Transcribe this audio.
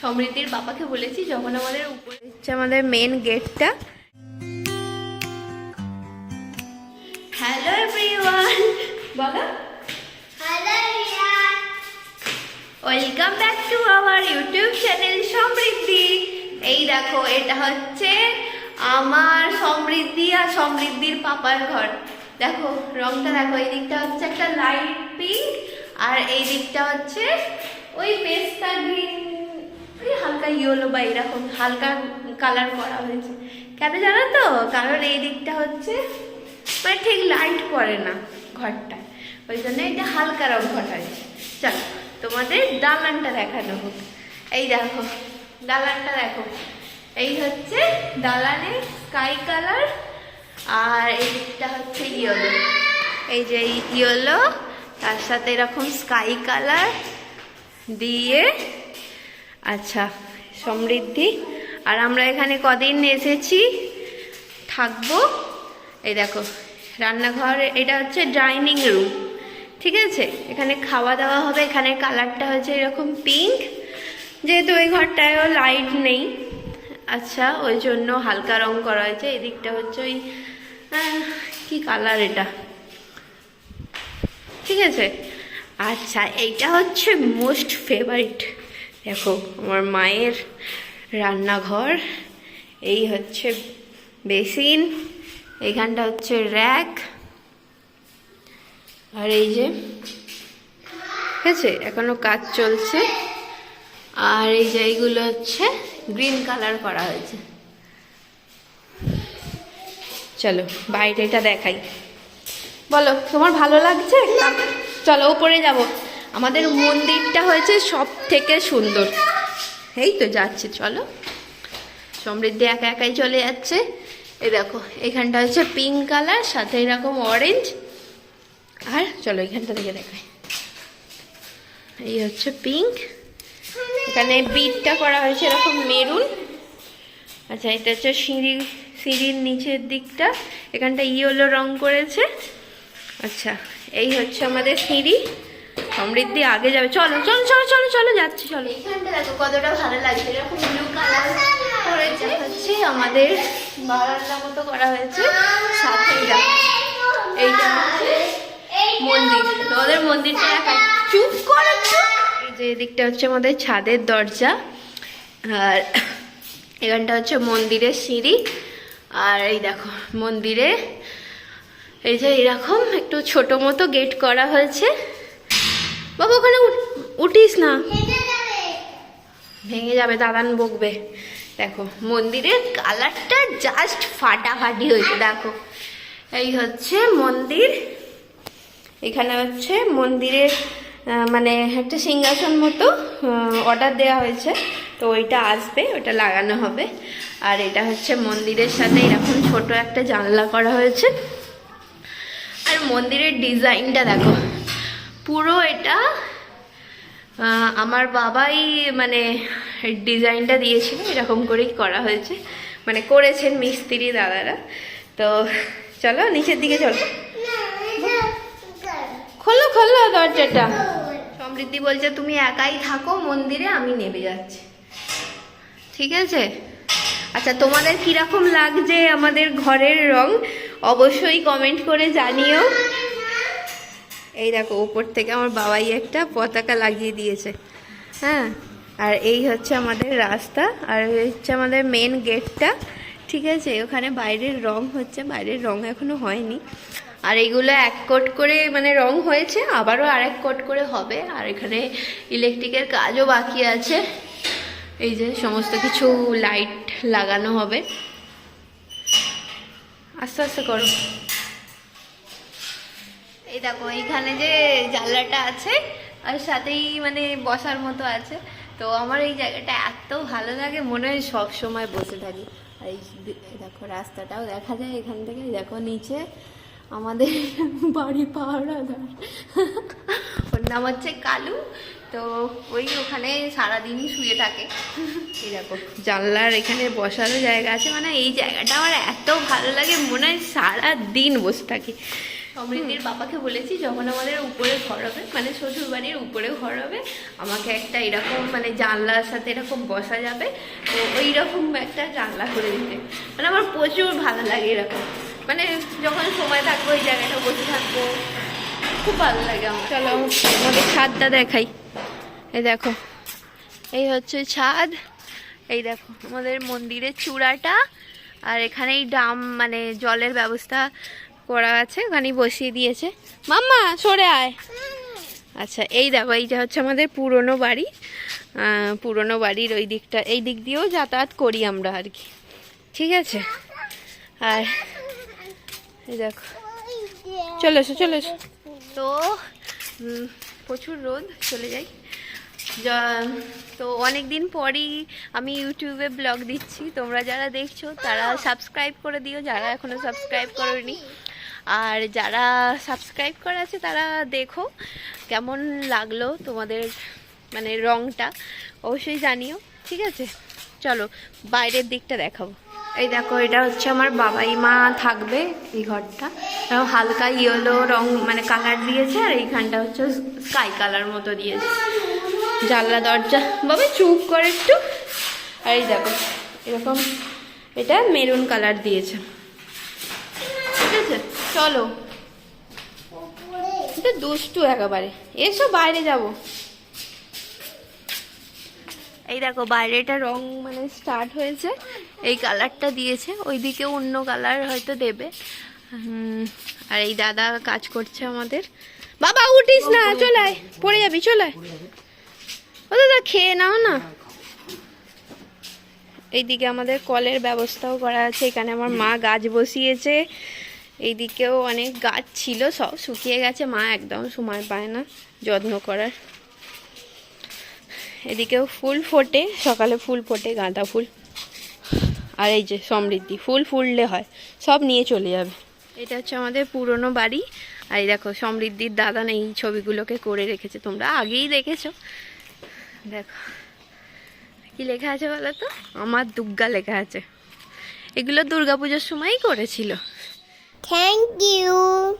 সমৃদ্ধির বাবাকে বলেছি যখন আমাদের উপরে হচ্ছে আমাদের মেন গেটটা হ্যালো এভরিওয়ান বলো। Welcome back to our YouTube channel Samriddhi এই দেখো এটা হচ্ছে আমার সমৃদ্ধি আর সমৃদ্ধির পাপার ঘর। দেখো রংটা দেখো এই দিকটা হচ্ছে একটা লাইট পিঙ্ক আর এই দিকটা হচ্ছে ওই পেস্তা গ্রিন ওই হালকা ইয়েলো বা এরকম হালকা কালার করা হয়েছে। কেন জানো তো? কারণ এই দিকটা হচ্ছে মানে ঠিক লাইট পড়ে না ঘরটা। ওই জন্য এটা হালকা রং হয়েছে। চলো, তোমাদের দালানটা দেখানো হোক। এই দেখো, দালানটা দেখো। এই হচ্ছে দালানে স্কাই কালার আর এই দিকটা হচ্ছে ইয়েলো এই যে ইয়েলো তার সাথে এরকম স্কাই কালার দিয়ে আচ্ছা সমৃদ্ধি। আর আমরা এখানে কদিন এসেছি? থাকব? এই দেখো, রান্নাঘর, এটা হচ্ছে ডাইনিং রুম, ঠিক আছে? এখানে খাওয়া দাওয়া হবে, এখানে কালারটা হচ্ছে এরকম পিঙ্ক। যেহেতু ওই ঘরটায়ও লাইট নেই। আচ্ছা ওই জন্য হালকা রং করা হয়েছে, এদিকটা হচ্ছে ওই কি কালার এটা? ঠিক আছে? আচ্ছা এইটা হচ্ছে মোস্ট ফেভারিট দেখো আমার মায়ের রান্নাঘর এই হচ্ছে বেসিন এখানটা হচ্ছে র্যাক আর এই যে ঠিক আছে এখনও কাজ চলছে আর এই যে এইগুলো হচ্ছে গ্রিন কালার করা হয়েছে। চলো বাইরেটা দেখাই। বলো তোমার ভালো লাগছে? চলো উপরে যাব। আমাদের মন্দিরটা হয়েছে সব থেকে সুন্দর। এই তো যাচ্ছে, চলো। সমৃদ্ধি একা একাই চলে যাচ্ছে। এই দেখো, এখানটা হচ্ছে পিঙ্ক কালার সাথে এরকম অরেঞ্জ আর চলো এখানটা থেকে দেখাই। এই হচ্ছে পিঙ্ক এখানে বিটটা করা হয়েছে এরকম মেরুন। আচ্ছা এটা হচ্ছে সিঁড়ি, সিঁড়ির নিচের দিকটা। এখানটা ইয়েলো রং করেছে। আচ্ছা এই হচ্ছে আমাদের সিঁড়ি। সমৃদ্ধি আগে যাবে। চলো চলো চলো চলো চলো যাচ্ছি চলো। কতটা ভালো লাগছে। এরকম ব্লু কালার করেছে হচ্ছে আমাদের বারান্দা মতো করা হয়েছে। সাথে এইটা মন্দির। তোমাদের মন্দিরটা দেখায় চুপ করে এই যে এদিকটা হচ্ছে আমাদের ছাদের দরজা। আর এখানটা হচ্ছে মন্দিরের সিঁড়ি। আর এই দেখো মন্দিরে এই যে এরকম একটু ছোট মতো গেট করা হয়েছে। বাবা ওখানে উঠ- উঠিস না। ভেঙে যাবে। দাদান বকবে। দেখো মন্দিরের কালারটা জাস্ট ফাটাফাটি হয়েছে দেখো। এই হচ্ছে মন্দির। এখানে হচ্ছে মন্দিরের মানে একটা সিংহাসন মতো অর্ডার দেওয়া হয়েছে। তো ওইটা আসবে ওটা লাগানো হবে। আর এটা হচ্ছে মন্দিরের সাথে এরকম ছোট একটা জানলা করা হয়েছে। আর মন্দিরের ডিজাইনটা দেখো। পুরো এটা আমার বাবাই মানে ডিজাইনটা দিয়েছিল, এরকম করেই করা হয়েছে। মানে করেছেন মিস্ত্রি দাদারা। তো চলো, নিচের দিকে চলো। খোলো খোলো দরজাটা। সমৃদ্ধি বলছে, তুমি একাই থাকো মন্দিরে, আমি নেমে যাচ্ছি। ঠিক আছে? আচ্ছা তোমাদের কীরকম লাগছে আমাদের ঘরের রং? অবশ্যই কমেন্ট করে জানিও। এই দেখো, উপর থেকে আমার বাবাই একটা পতাকা লাগিয়ে দিয়েছে। হ্যাঁ? আর এই হচ্ছে আমাদের রাস্তা, আর হচ্ছে আমাদের মেন গেটটা ঠিক আছে? ওখানে বাইরের রং হচ্ছে, বাইরের রং এখনও হয়নি। আর এইগুলো এক কোট করে মানে রং হয়েছে, আবারও আর এক কোট করে হবে। আর এখানে ইলেকট্রিকের কাজও বাকি আছে। এই যে সমস্ত কিছু লাইট লাগানো হবে। আস্তে আস্তে করো। এই দেখো, এইখানে যে জানলাটা আছে, আর সাথেই মানে বসার মতো আছে। তো আমার এই জায়গাটা এত ভালো লাগে, মনে হয় সব সময় বসে থাকি। আর এই দেখো, রাস্তাটাও দেখা যায় এখান থেকে। দেখো, নিচে আমাদের বাড়ি পাহাড়াদার ওর নাম হচ্ছে কালু। তো ওই ওখানে সারাদিনই শুয়ে থাকে। এই দেখো, জানলার এখানে বসারও জায়গা আছে। মানে এই জায়গাটা আমার এত ভালো লাগে, মনে হয় সারাদিন বসে থাকি। সমৃদ্ধির বাবাকে বলেছি, যখন আমাদের উপরে ঘর হবে মানে শ্বশুর বাড়ির উপরে ঘর হবে আমাকে একটা এরকম মানে জানলার সাথে এরকম বসা যাবে, তো ওই রকম একটা জানলা করে দিতে। মানে আমার প্রচুর ভালো লাগে এরকম। মানে যখন সময় থাকব ওই জায়গাটা বসে থাকব, খুব ভালো লাগে আমার। চলো আমাদের ছাদটা দেখাই। এই দেখো, এই হচ্ছে ছাদ। এই দেখো, আমাদের মন্দিরের চূড়াটা, আর এখানেই ডাম মানে জলের ব্যবস্থা করা আছে, ওখানেই বসিয়ে দিয়েছে। মাম্মা, সরে আয়। আচ্ছা এই দেখো, এইটা হচ্ছে আমাদের পুরনো বাড়ি। পুরনো বাড়ির ওই দিকটা, এই দিক দিয়েও যাতায়াত করি আমরা আর কি। ঠিক আছে? আর এই দেখো। চলে এসো চলে এসো। তো প্রচুর রোদ, চলে যাই। তো অনেক দিন পরই আমি ইউটিউবে ব্লগ দিচ্ছি। তোমরা যারা দেখছ, তারা সাবস্ক্রাইব করে দিও। যারা এখনও সাবস্ক্রাইব করোনি আর যারা সাবস্ক্রাইব করা আছে, তারা দেখো কেমন লাগল তোমাদের মানে রংটা। অবশ্যই জানিও, ঠিক আছে? চলো, বাইরের দিকটা দেখাবো। এই দেখো, এটা হচ্ছে আমার বাবাই মা থাকবে এই ঘরটা। হালকা ইয়েলো রং মানে কালার দিয়েছে, আর এইখানটা হচ্ছে স্কাই কালার মতো দিয়েছে। জানলা, দরজা, বাবা চুপ করে একটু। আর এই দেখো, এরকম এটা মেরুন কালার দিয়েছে। ঠিক আছে? চলো। এটা দুষ্টু একেবারে। এসো, বাইরে যাব। এই দেখো, বাইরেটা রং মানে স্টার্ট হয়েছে। এই কালারটা দিয়েছে। ওই ওইদিকে অন্য কালার হয়তো দেবে। আর এই দাদা কাজ করছে আমাদের। বাবা, উঠিস না চলায় পড়ে যাবি চলায় ও দাদা, খেয়ে নাও না। এইদিকে আমাদের কলের ব্যবস্থাও করা আছে। এখানে আমার মা গাছ বসিয়েছে। এইদিকেও অনেক গাছ ছিল, সব শুকিয়ে গেছে। মা একদম সময় পায় না যত্ন করার। এদিকেও ফুল ফোটে, সকালে ফুল ফোটে, গাঁদা ফুল। আর এই যে সমৃদ্ধি, ফুল ফুললে হয়, সব নিয়ে চলে যাবে। এটা হচ্ছে আমাদের পুরনো বাড়ি। আর এই দেখো, সমৃদ্ধির দাদা এই ছবিগুলোকে করে রেখেছে। তোমরা আগেই দেখেছ। দেখো, কি লেখা আছে বলো তো? আমার দুর্গা লেখা আছে। এগুলো দুর্গাপুজোর সময়ই করেছিল। Thank you.